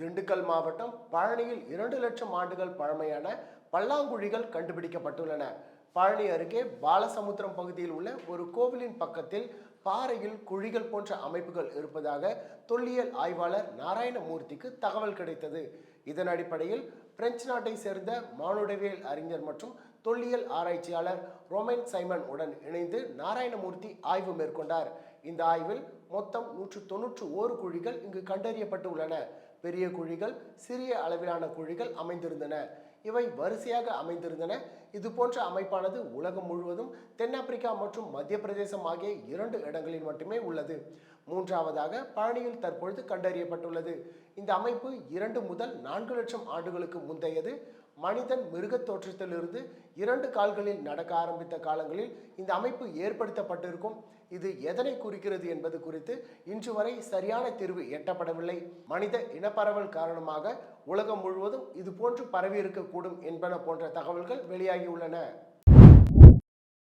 திண்டுக்கல் மாவட்டம் பழனியில் இரண்டு லட்சம் ஆண்டுகள் பழமையான பல்லாங்குழிகள் கண்டுபிடிக்கப்பட்டுள்ளன. பழனி அருகே பாலசமுத்திரம் பகுதியில் உள்ள ஒரு கோவிலின் பக்கத்தில் பாறையில் குழிகள் போன்ற அமைப்புகள் இருப்பதாக தொல்லியல் ஆய்வாளர் நாராயணமூர்த்திக்கு தகவல் கிடைத்தது. இதன் அடிப்படையில் பிரெஞ்சு நாட்டை சேர்ந்த மானுடவியல் அறிஞர் மற்றும் தொல்லியல் ஆராய்ச்சியாளர் ரோமன் சைமன் உடன் இணைந்து நாராயணமூர்த்தி ஆய்வு மேற்கொண்டார். இந்த ஆய்வில் மொத்தம் நூற்று தொன்னூற்று ஓரு குழிகள் இங்கு கண்டறியப்பட்டு உள்ளன பெரிய குழிகள் சிறிய அளவிலான குழிகள் அமைந்திருந்தன. இவை வரிசையாக அமைந்திருந்தன. இது போன்ற அமைப்பானது உலகம் முழுவதும் தென்னாப்பிரிக்கா மற்றும் மத்திய பிரதேசம் ஆகிய இரண்டு இடங்களில் மட்டுமே உள்ளது. மூன்றாவதாக பழனியில் தற்பொழுது கண்டறியப்பட்டுள்ளது. இந்த அமைப்பு இரண்டு முதல் நான்கு லட்சம் ஆண்டுகளுக்கு முந்தையது. மனிதன் மிருகத் தோற்றத்திலிருந்து இரண்டு கால்களில் நடக்க ஆரம்பித்த காலங்களில் இந்த அமைப்பு ஏற்படுத்தப்பட்டிருக்கும். இது எதனை குறிக்கிறது என்பது குறித்து இன்று வரை சரியான தீர்வு எட்டப்படவில்லை. மனித இனப்பரவல் காரணமாக உலகம் முழுவதும் இது போன்று பரவி இருக்கக்கூடும் என்பன போன்ற தகவல்கள் வெளியாகியுள்ளன.